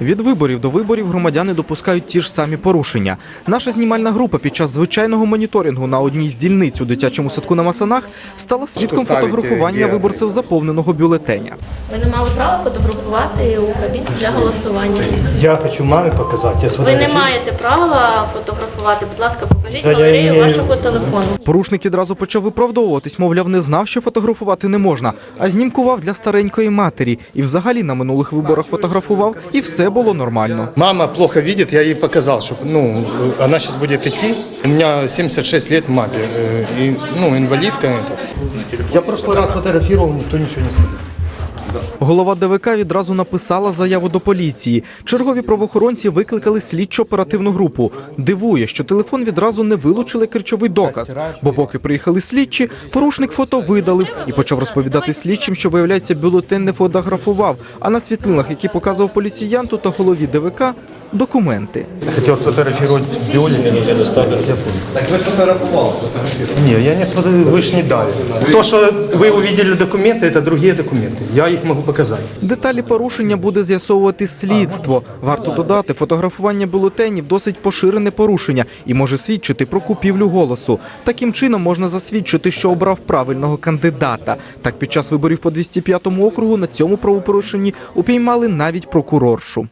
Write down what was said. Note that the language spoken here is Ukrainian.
Від виборів до виборів громадяни допускають ті ж самі порушення. Наша знімальна група під час звичайного моніторингу на одній з дільниць у дитячому садку на Масанах стала свідком фотографування виборців заповненого бюлетеня. Ви не мали права фотографувати у кабінці для голосування. Я хочу маме показать. Я Ви не маєте права фотографувати. Будь ласка, покажіть галерею вашого телефону. Порушник відразу почав виправдовуватись, мовляв, не знав, що фотографувати не можна, а знімкував для старенької матері. І взагалі на минулих виборах фотографував, і все було нормально. Мама плохо видит, я ей показал, что ну, э, она сейчас будет идти. У меня 76 лет маме, э, и, ну, инвалидка. Это. Я в прошлый раз фотографировал, никто ничего не сказал. Голова ДВК відразу написала заяву до поліції. Чергові правоохоронці викликали слідчо-оперативну групу. Дивує, що телефон відразу не вилучили кричовий доказ. Бо поки приїхали слідчі, порушник фото видалив і почав розповідати слідчим, що виявляється, бюлетень не фотографував, а на світлинах, які показував поліціянту та голові ДВК, документи. Хотел сфотографировать бюллетень. Я доставил. Так вы сфотографировал? Не, я не сфотографировал, вы ж не дали. То, что вы увидели документы, это другие документы. Я их могу показать. Деталі порушення буде з'ясовувати слідство. Варто додати, фотографування бюлетенів досить поширене порушення і може свідчити про купівлю голосу. Таким чином можна засвідчити, що обрав правильного кандидата. Так під час виборів по 205 округу на цьому правопорушенні упіймали навіть прокуроршу.